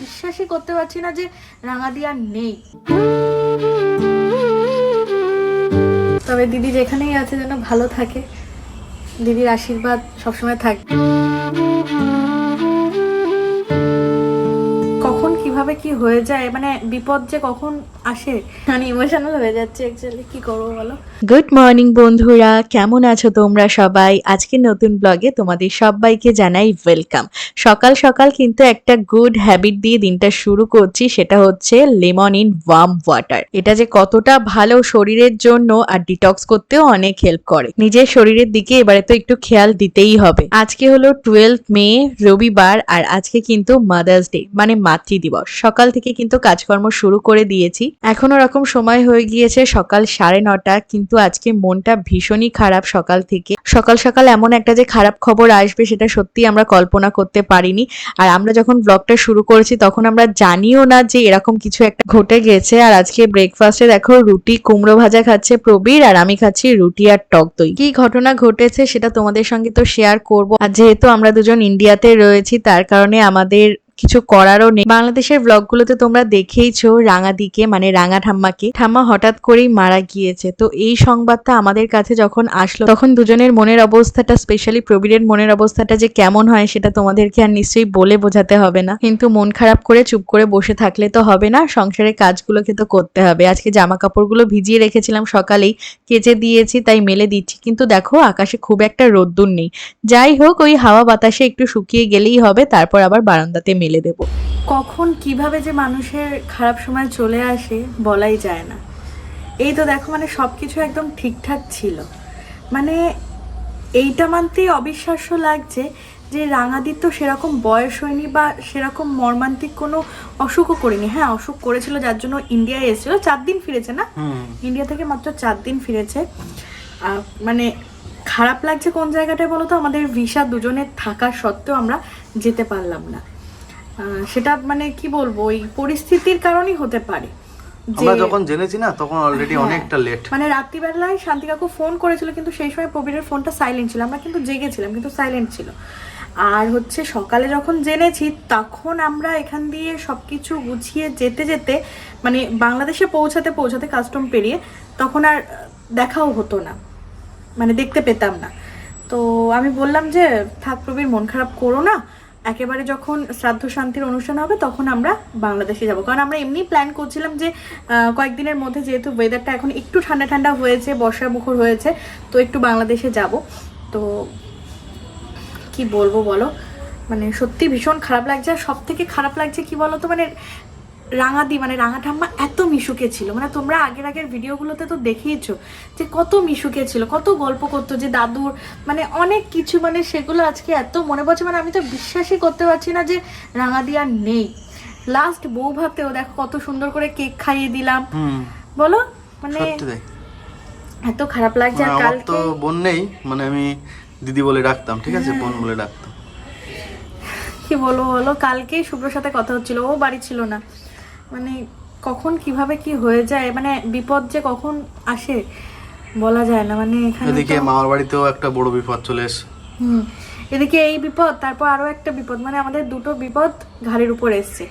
বিশ্বাসই করতে পারছি না যে রাঙাদি আর নেই। তবে দিদি যেখানেই আছে যেন ভালো থাকে, দিদির আশীর্বাদ সবসময় থাকবে কি হয়ে যায়? মানে বিপদ যে কখন আসে? মানে ইমোশনাল হয়ে যাচ্ছে অ্যাকচুয়ালি কি করব বলো? গুড মর্নিং বন্ধুরা কেমন আছো তোমরা সবাই? আজকে নতুন ব্লগে তোমাদের সবাইকে জানাই ওয়েলকাম সকাল সকাল কিন্তু একটা গুড হ্যাবিট দিয়ে দিনটা শুরু করছি সেটা হচ্ছে লেমন ইন ওয়ার্ম ওয়াটার এটা যে কতটা ভালো শরীরের জন্য আর ডিটক্স করতেও অনেক হেল্প করে। নিজের শরীরের দিকে এবারে তো একটু খেয়াল দিতেই হবে। আজকে হলো টুয়েলভ মে রবিবার আর আজকে কিন্তু মাদার্স ডে মানে মাতৃ দিবস। সকাল থেকে কিন্তু কাজকর্ম শুরু করে দিয়েছি। এখনও রকম সময় হয়ে গিয়েছে সকাল সাড়ে নটা, কিন্তু আজকে মনটা ভীষণই খারাপ সকাল থেকে। সকাল সকাল এমন একটা যে খারাপ খবর আসবে সেটা সত্যি আমরা কল্পনা করতে পারিনি। আর আমরা যখন ব্লগটা শুরু করেছি তখন আমরা জানিও না যে এরকম কিছু একটা ঘটে গেছে। আর আজকে ব্রেকফাস্টে দেখো রুটি, কুমড়ো ভাজা খাচ্ছে প্রবীর আর আমি খাচ্ছি রুটি আর টক দই। কি ঘটনা ঘটেছে সেটা তোমাদের সঙ্গে তো শেয়ার করব। আর যেহেতু আমরা দুজন ইন্ডিয়াতে রয়েছি, তার কারণে আমাদের কিছু করারও নেই। বাংলাদেশের ব্লগগুলোতে তোমরা দেখেইছো রাঙাদিকে মানে রাঙা ঠাম্মাকে ঠাম্মা হঠাৎ করেই মারা গিয়েছে। তো এই সংবাদটা আমাদের কাছে যখন আসলো, তখন দুজনের মনের অবস্থাটা স্পেশালি প্রবীরের মনের অবস্থাটা যে কেমন হয় সেটা তোমাদেরকে আর নিশ্চয়ই বলে বোঝাতে হবে না। কিন্তু মন খারাপ করে চুপ করে বসে থাকলে তো হবে না, সংসারের কাজগুলোকে তো করতে হবে। আজকে জামা কাপড়গুলো ভিজিয়ে রেখেছিলাম সকালেই, কেচে দিয়েছি, তাই মেলে দিচ্ছি। কিন্তু দেখো, আকাশে খুব একটা রোদ্দুর নেই। যাই হোক, ওই হাওয়া বাতাসে একটু শুকিয়ে গেলেই হবে, তারপর আবার বারান্দাতে মেলে দেবো। কখন কীভাবে যে মানুষের খারাপ সময় চলে আসে বলাই যায় না। এই তো দেখো মানে সব কিছু একদম ঠিকঠাক ছিল। মানে এইটা মানতেই অবিশ্বাস্য লাগছে যে রাঙাদির তো সেরকম বয়স হয়নি বা সেরকম মর্মান্তিক কোনো অসুখও করেনি। হ্যাঁ অসুখ করেছিল যার জন্য ইন্ডিয়ায় এসেছিল। চার দিন ফিরেছে না? ইন্ডিয়া থেকে মাত্র চার দিন ফিরেছে। আহ, মানে খারাপ লাগছে কোন জায়গাটায় বলো তো? আমাদের ভিসা দুজনের থাকা সত্ত্বেও আমরা যেতে পারলাম না। সেটা মানে কি বলব ওই পরিস্থিতির কারণেই হতে পারে। আমরা যখন জেনেছি না তখন অলরেডি হ্যাঁ। অনেকটা লেট মানে রাত্রিবেলায় শান্তি কাকু ফোন করেছিল কিন্তু সেই সময় প্রবীরের ফোনটা সাইলেন্ট ছিল। আমরা কিন্তু জেগেছিলাম কিন্তু সাইলেন্ট ছিল। আর হচ্ছে সকালে যখন জেনেছি তখন আমরা এখান দিয়ে সব কিছু গুছিয়ে যেতে যেতে মানে বাংলাদেশে পৌঁছাতে পৌঁছাতে কাস্টম পেরিয়ে তখন আর দেখাও হতো না। মানে দেখতে পেতাম না। তো আমি বললাম যে থাক প্রবীর মন খারাপ করো না। একেবারে যখন শ্রাদ্ধ শান্তির অনুষ্ঠান হবে, তখন আমরা বাংলাদেশে যাব। কারণ আমরা এমনি প্ল্যান করছিলাম যে কয়েকদিনের মধ্যে যেহেতু ওয়েদারটা এখন একটু ঠান্ডা ঠান্ডা হয়েছে, বর্ষা মুখর হয়েছে, তো একটু বাংলাদেশে যাব। তো কি বলব বলো? মানে সত্যি ভীষণ খারাপ লাগছে। আর সব থেকে খারাপ লাগছে কি বলো তো মানে রাঙাদি মানে রাঙা ঠাম্মা এত মিশুকে ছিল। মানে তোমরা আগের আগের ভিডিওগুলোতে তো দেখিয়েছো যে কত মিশুকে ছিল কত গল্প করতো যে দাদুর মানে অনেক কিছু মানে সেগুলো আজকে এত মনে পড়ছে মানে আমি তো বিশ্বাসই করতে পারছি না যে রাঙাদি আর নেই। লাস্ট বউ ভাতেও দেখো কত সুন্দর করে কেক খাইয়ে দিলাম। বলো? মানে এত খারাপ লাগছে মানে আর কাল তো বোন নেই মানে আমি দিদি বলে ডাকতাম ঠিক আছে? বোন বলে ডাকতাম। কি বলব বলো? কালকেই শুভ্রর সাথে কথা হচ্ছিল ও বাড়ি ছিল না। মানে কখন কীভাবে কি হয়ে যায় মানে বিপদ যে কখন আসে বলা যায় না। মানে এখানে এদিকে মামার বাড়িতেও একটা বড় বিপদ চলে এসে হুম এদিকে এই বিপদ তারপর আরও একটা বিপদ মানে আমাদের দুটো বিপদ ঘাড়ের উপর এসছে।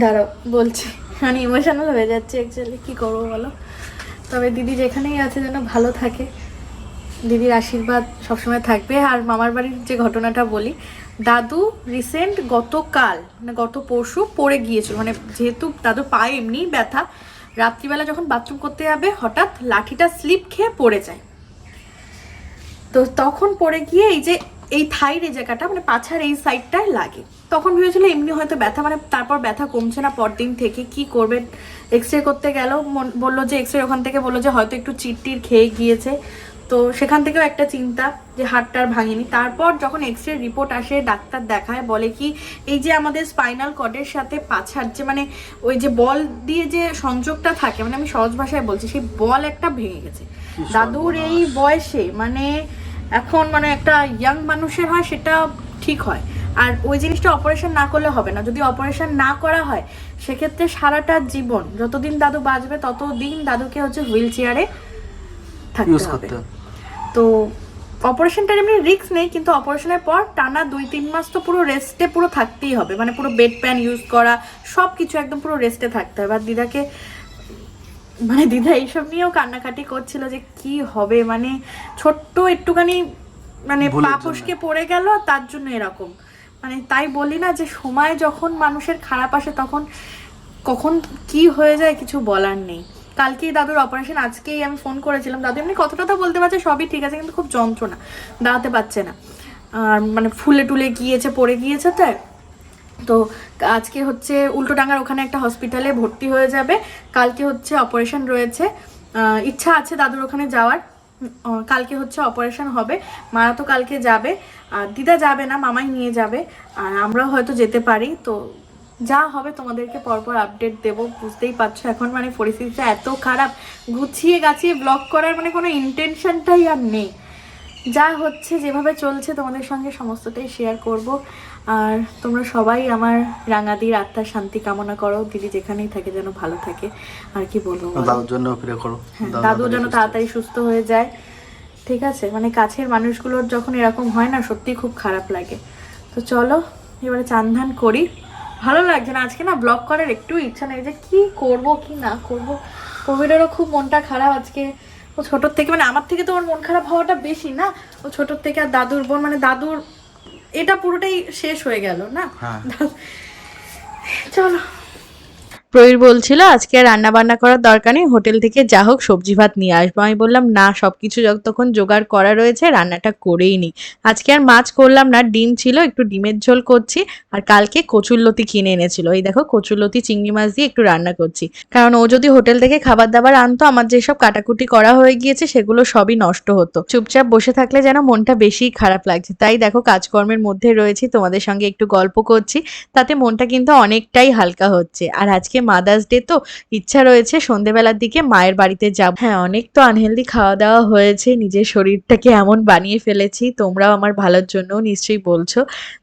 দাঁড়াও বলছি মানে ইমোশনাল হয়ে যাচ্ছে অ্যাকচুয়ালি কি করব বলো? তবে দিদি যেখানেই আছে যেন ভালো থাকে। দিদির আশীর্বাদ সবসময় থাকবে। আর মামার বাড়ির যে ঘটনাটা বলি, দাদু রিসেন্ট গতকাল মানে গত পরশু পড়ে গিয়েছিল। মানে যেহেতু দাদু পায়ে এমনি ব্যথা, রাত্রিবেলা যখন বাথরুম করতে যাবে, হঠাৎ লাঠিটা স্লিপ খেয়ে পড়ে যায়। তো তখন পড়ে গিয়ে এই যে, এই থাইর এই জায়গাটা মানে পাছার এই সাইডটায় লাগে। তখন ভেবেছিল এমনি হয়তো ব্যথা মানে তারপর ব্যথা কমছে না পরদিন থেকে, কি করবে? এক্স রে করতে গেল বলল যে এক্স রে ওখান থেকে বলল যে, হয়তো একটু চিটটির খেয়ে গিয়েছে। তো সেখান থেকেও একটা চিন্তা যে হাড়টার ভাঙেনি। তারপর যখন এক্স রে রিপোর্ট আসে ডাক্তার দেখায় বলে কি এই যে আমাদের স্পাইনাল কর্ডের সাথে পাছার যে মানে ওই যে বল দিয়ে যে সংযোগটা থাকে মানে আমি সহজ ভাষায় বলছি সেই বল একটা ভেঙে গেছে। দাদুর এই বয়সে মানে এখন মানে একটা ইয়াং মানুষের হয় সেটা ঠিক হয়। আর ওই জিনিসটা অপারেশন না করলে হবে না। যদি অপারেশন না করা হয় সেক্ষেত্রে সারাটা জীবন যতদিন দাদু বাঁচবে ততদিন দাদুকে হচ্ছে হুইল চেয়ারে থাকতে হবে। তো অপারেশনটার এমনি রিস্ক নেই কিন্তু অপারেশনের পর টানা দুই তিন মাস তো পুরো রেস্টে পুরো থাকতেই হবে। মানে পুরো বেড প্যান ইউজ করা সব কিছু একদম পুরো রেস্টে থাকতে হবে। আর দিদাকে মানে দিদা এইসব নিয়েও কান্নাকাটি করছিল যে কি হবে? মানে ছোট্ট একটুখানি মানে ভুলের পা জন্য। ফসকে পড়ে গেল তার জন্য এরকম। মানে তাই বলি না যে সময় যখন মানুষের খারাপ আসে তখন কখন কি হয়ে যায় কিছু বলার নেই। কালকেই দাদুর অপারেশন আজকেই আমি ফোন করেছিলাম। দাদু এমনি কত কথা বলতে পারছে, সবই ঠিক আছে, কিন্তু খুব যন্ত্রণা, দাঁড়াতে পারছে না। আর মানে ফুলে টুলে গিয়েছে, পড়ে গিয়েছে তো। তো আজকে হচ্ছে উল্টোডাঙ্গার ওখানে একটা হসপিটালে ভর্তি হয়ে যাবে। কালকে হচ্ছে অপারেশন রয়েছে। ইচ্ছা আছে দাদুর ওখানে যাওয়ার। কালকে হচ্ছে অপারেশন হবে। মারা তো কালকে যাবে। আর দিদা যাবে না, মামাই নিয়ে যাবে। আর আমরাও হয়তো যেতে পারি, তো যা হবে তোমাদেরকে পরপর আপডেট দেব বুঝতেই পারছ। এখন মানে পরিস্থিতিটা এত খারাপ গুছিয়ে গাছিয়ে ব্লগ করার মানে কোনো ইন্টেনশনটাই আর নেই। যা হচ্ছে যেভাবে চলছে তোমাদের সঙ্গে সমস্তটাই শেয়ার করব। আর তোমরা সবাই আমার রাঙাদির আত্মার শান্তি কামনা করো। দিদি যেখানেই থাকে যেন ভালো থাকে। আর কি বলব বলো? দাদুর জন্য করো। হ্যাঁ, দাদু দাদু যেন তাড়াতাড়ি সুস্থ হয়ে যায়। ঠিক আছে? মানে কাছের মানুষগুলোর যখন এরকম হয় না সত্যি খুব খারাপ লাগে। তো চলো এবারে চান ধান করি। ভালো লাগছে না। আজকে না ব্লগ করার একটু ইচ্ছা নেই যে কি করব কি না করব। কোভিডেরও খুব মনটা খারাপ আজকে। ও ছোটোর থেকে মানে আমার থেকে তো ওর মন খারাপ হওয়াটা বেশি না। ও ছোটোর থেকে আর দাদুর বোন মানে দাদুর এটা পুরোটাই শেষ হয়ে গেল না? হ্যাঁ। চলো। প্রবীর বলছিল, আজকে আর রান্না বান্না করার দরকার নেই, হোটেল থেকে যা হোক সবজি ভাত নিয়ে আসব। আমি বললাম, না, সবকিছু যতক্ষণ জোগাড় করা রয়েছে, রান্নাটা করেই নি। আজকে আর মাছ করলাম না, ডিম ছিল, একটু ডিমের ঝোল করছি, আর কালকে কচুরলতি কিনে এনেছিল। এই দেখো কচুরলতি চিংড়ি মাছ দিয়ে একটু রান্না করছি। কারণ ও যদি হোটেল থেকে খাবার দাবার আনতো, আমার যেসব কাটাকুটি করা হয়ে গিয়েছে, সেগুলো সবই নষ্ট হতো। চুপচাপ বসে থাকলে যেন মনটা বেশি খারাপ লাগছে। তাই দেখো, কাজকর্মের মধ্যে রয়েছি, তোমাদের সঙ্গে একটু গল্প করছি, তাতে মনটা কিন্তু অনেকটাই হালকা হচ্ছে। আর আজকে মাদার্স ডে তো ইচ্ছা রয়েছে সন্ধ্যেবেলার দিকে মায়ের বাড়িতে যাব। হ্যাঁ অনেক তো আনহেলদি খাওয়া দাওয়া হয়েছে, নিজের শরীরটাকে এমন বানিয়ে ফেলেছি, তোমরাও আমার ভালোর জন্য নিশ্চয়ই বলছো।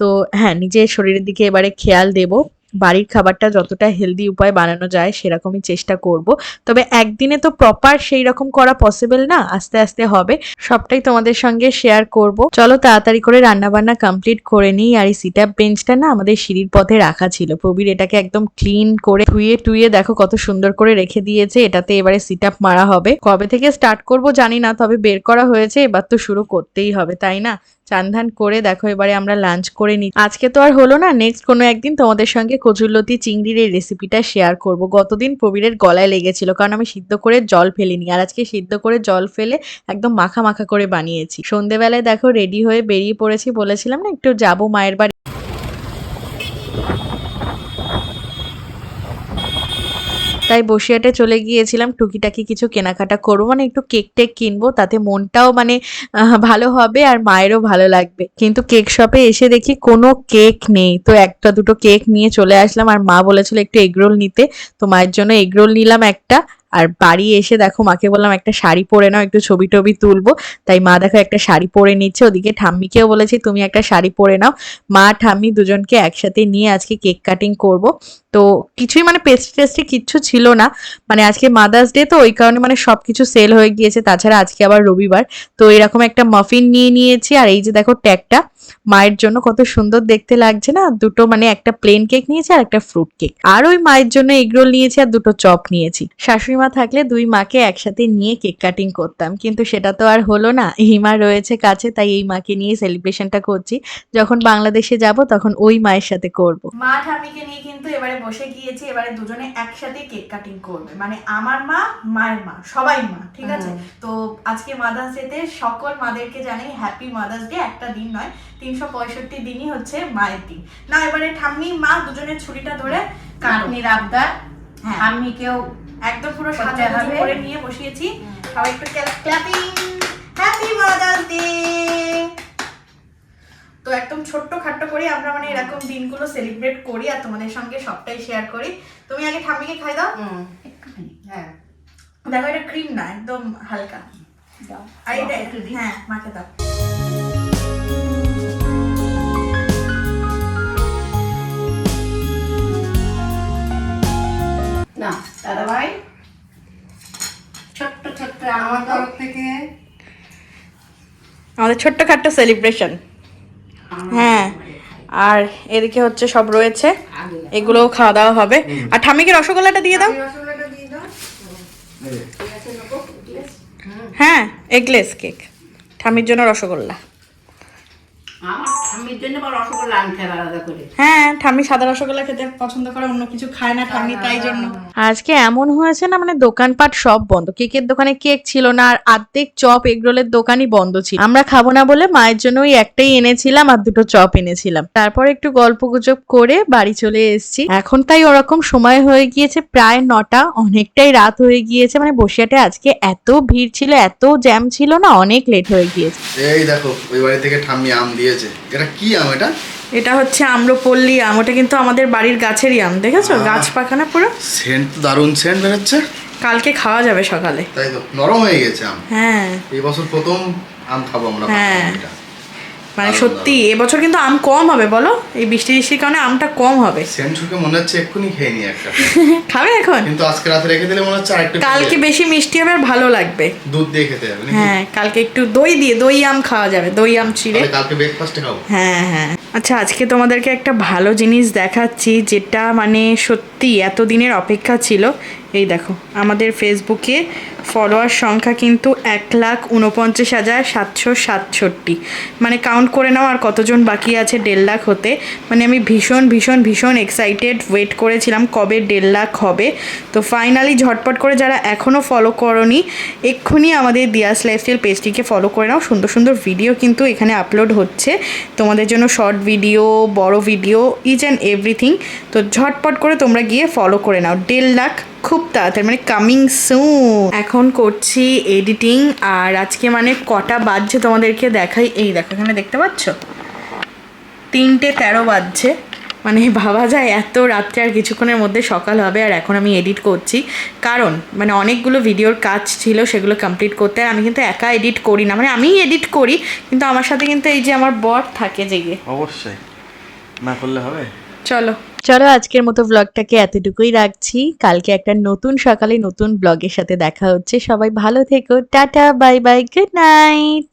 তো হ্যাঁ নিজের শরীরের দিকে এবারে খেয়াল দেব। বাড়ির খাবারটা যতটা হেলদি উপায় বানানো যায় সেরকমই চেষ্টা করব। তবে একদিনে তো প্রপার সেই রকম করা পসিবল না, আস্তে আস্তে হবে। সবটাই তোমাদের সঙ্গে শেয়ার করব। চলো তাড়াতাড়ি করে রান্না বান্না কমপ্লিট করে নিই। আর এই সিট আপ বেঞ্চটা না আমাদের সিঁড়ির পথে রাখা ছিল। প্রবীর এটাকে একদম ক্লিন করে ধুয়ে টুয়ে দেখো কত সুন্দর করে রেখে দিয়েছে। এটাতে এবারে সিটআপ মারা হবে। কবে থেকে স্টার্ট করব জানি না, তবে বের করা হয়েছে। এবার তো শুরু করতেই হবে, তাই না? চান করে দেখো, এবারে আমরা লাঞ্চ করে নিই আজকে তো আর হলো না নেক্সট কোনো একদিন তোমাদের সঙ্গে কচুরলতি চিংড়ির এই রেসিপিটা শেয়ার করব। গতদিন প্রবীরের গলায় লেগেছিল, কারণ আমি সিদ্ধ করে জল ফেলিনি, আর আজকে সিদ্ধ করে জল ফেলে একদম মাখা মাখা করে বানিয়েছি। সন্ধেবেলায় দেখো রেডি হয়ে বেরিয়ে পড়েছি, বলেছিলাম না, একটু যাব মায়ের বাড়ি। তাই বসিয়াটে চলে গিয়েছিলাম। টুকিটাকি কিছু কেনাকাটা করব। মানে একটু কেক টেক কিনবো। তাতে মনটাও মানে ভালো হবে আর মায়েরও ভালো লাগবে। কিন্তু কেক শপে এসে দেখি কোনো কেক নেই। তো একটা দুটো কেক নিয়ে চলে আসলাম। আর মা বলেছিল একটু এগরোল নিতে। তো মায়ের জন্য এগরোল নিলাম একটা। আর বাড়ি এসে দেখো মাকে বললাম, একটা শাড়ি পরে নাও, একটু ছবি টবি তুলবো। তাই মা দেখো একটা শাড়ি পরে নিচ্ছে। ওদিকে ঠাম্মিকেও বলেছি, তুমি একটা শাড়ি পরে নাও। মা, ঠাম্মি দুজনকে একসাথে নিয়ে আজকে কেক কাটিং করব। তো কিছুই মানে পেস্ট্রি টেস্ট্রি কিচ্ছু ছিল না। মানে আজকে মাদার্স ডে তো ওই কারণে মানে সব কিছু সেল হয়ে গিয়েছে। তাছাড়া আজকে আবার রবিবার। তো এরকম একটা মাফিন নিয়ে নিয়েছি। আর এই যে দেখো ট্যাগটা মায়ের জন্য কত সুন্দর দেখতে লাগছে না? দুটো মানে একটা প্লেন কেক নিয়েছি আর একটা ফ্রুট কেক আর ওই মায়ের জন্য এগরোল নিয়েছি আর দুটো চপ নিয়েছি। শাশুড়ি মা থাকলে দুই মাকে একসাথে নিয়ে কেক কাটিং করতাম। কিন্তু সেটা তো আর হলো না। হিমা রয়েছে কাছে তাই এই মাকে নিয়ে সেলিব্রেশনটা করছি। যখন বাংলাদেশে যাব তখন ওই মায়ের সাথে করব। মা ঠামিকে নিয়ে কিন্তু এবারে বসে গিয়েছি এবারে দুজনে একসাথে কেক কাটিং করবে। মানে আমার মা মায়ের মা সবাই মা ঠিক আছে? তো আজকে মাদার্স ডেতে সকল মাদেরকে জানাই হ্যাপি মাদার্স ডে একটা দিন নয়। তিনশো পঁয়ষট্টি দিনই হচ্ছে মায়ের দিন। না এবারে ঠাম্মি মা দুজনের ছুরিটা ধরে কাটো কাটনির আবদার হ্যাঁ। আমি কেউ একদম পুরো করতে করে নিয়ে বসিয়েছি। সবাই একটু ক্ল্যাপিং হ্যাপি মাদার্স ডে তো একদম ছোট্ট খাট্ট করে আমরা মানে এরকম দিনগুলো সেলিব্রেট করি আর তোমাদের সঙ্গে সবটাই শেয়ার করি। তুমি আগে ঠাম্মিকে খাই দাও। হ্যাঁ। দেখো এটা ক্রিম না একদম হালকা। দাও। আর এটা একটু হ্যাঁ মাকে দাও। আমাদের ছোট্ট খাট্ট সেলিব্রেশন হ্যাঁ আর এদিকে হচ্ছে সব রয়েছে। এগুলোও খাওয়া দাওয়া হবে। আর ঠামিকে রসগোল্লাটা দিয়ে দাও। হ্যাঁ এগলেস কেক ঠামির জন্য রসগোল্লা। আমার জন্য বা রসগোল্লা আনতে হবে আলাদা করে। হ্যাঁ ঠামি সাদা রসগোল্লা খেতে পছন্দ করে অন্য কিছু খায় না ঠামি তাই জন্য। আজকে এমন হয়েছে না মানে দোকানপাট সব বন্ধ। কেকের দোকানে কেক ছিল না আর আর্ধেক চপ এগরোলের দোকানই বন্ধ ছিল। আমরা খাব না বলে মায়ের জন্য ওই একটাই এনেছিলাম আর দুটো চপ এনেছিলাম। তারপর একটু গল্প গুজব করে বাড়ি চলে এসেছি। এখন তাই ওরকম সময় হয়ে গিয়েছে প্রায় নটা অনেকটাই রাত হয়ে গিয়েছে। মানে বসিয়াটে আজকে এত ভিড় ছিল এত জ্যাম ছিল না অনেক লেট হয়ে গিয়েছে। এই দেখো ওই বাড়ি থেকে ঠাম্মি আম দিয়েছে। এটা কি আম এটা? এটা হচ্ছে আম্রপল্লি আম ওটা কিন্তু আমাদের বাড়ির গাছেরই আম দেখেছ? গাছ পাকানা পুরো? সেন্ট দারুণ দারুণ সেন্ট বেরোচ্ছে। কালকে খাওয়া যাবে সকালে। তাই তো নরম হয়ে গেছে আম। হ্যাঁ। এই বছর প্রথম আম খাব আমরা হ্যাঁ। মানে সত্যি এবছর কিন্তু আম কম হবে বলো? এই বৃষ্টি বৃষ্টির কারণে আমটা কম হবে। শুকে মনে হচ্ছে এক্ষুনি খেয়ে নি একটা। খাবে এখন? কিন্তু আজকে রাতে রেখে দিলে মনে হচ্ছে আরেকটু কালকে বেশি মিষ্টি হবে আর ভালো লাগবে। দুধ দিয়ে খেতে হবে হ্যাঁ কালকে একটু দই দিয়ে দই আম খাওয়া যাবে দই আম চিড়ে কালকে ব্রেকফাস্টে খাব। হ্যাঁ হ্যাঁ। আচ্ছা আজকে তোমাদেরকে একটা ভালো জিনিস দেখাচ্ছি যেটা মানে সত্যি এতদিনের অপেক্ষা ছিল। এই দেখো, আমাদের ফেসবুকে ফলোয়ার সংখ্যা কিন্তু এক লাখ উনপঞ্চাশ হাজার সাতশো সাতষট্টি। মানে কাউন্ট করে নাও আর কতজন বাকি আছে দেড় লাখ হতে। মানে আমি ভীষণ ভীষণ ভীষণ এক্সাইটেড ওয়েট করেছিলাম কবে দেড় লাখ হবে। তো ফাইনালি ঝটপট করে যারা এখনও ফলো করনি, এক্ষুনি আমাদের দিয়াস লাইফস্টাইল পেজটিকে ফলো করে নাও। সুন্দর সুন্দর ভিডিও কিন্তু এখানে আপলোড হচ্ছে। তোমাদের জন্য শর্ট ভিডিও বড় ভিডিও ইচ অ্যান্ড এভরিথিং তো ঝটপট করে তোমরা গিয়ে ফলো করে নাও। দেড় লাখ খুব তাড়াতাড়ি মানে কামিং সুন এখন করছি এডিটিং আর আজকে মানে কটা বাজছে তোমাদেরকে দেখাই? এই দেখো এখানে দেখতে পাচ্ছ? তিনটে তেরো বাজছে। মানে ভাবা যায় এত রাত্রে আর কিছুক্ষণের মধ্যে সকাল হবে আর এখন আমি এডিট করছি। কারণ মানে অনেকগুলো ভিডিওর কাজ ছিল সেগুলো কমপ্লিট করতে আমি কিন্তু একা এডিট করি না। মানে আমিই এডিট করি কিন্তু আমার সাথে কিন্তু এই যে আমার বর থাকে জেগে অবশ্যই। না করলে হবে? চলো। চলো আজকের মতো ব্লগটাকে এতটুকুই রাখছি। কালকে একটা নতুন সকালে নতুন ব্লগের সাথে দেখা হচ্ছে। সবাই ভালো থেকো। Tata bye bye good night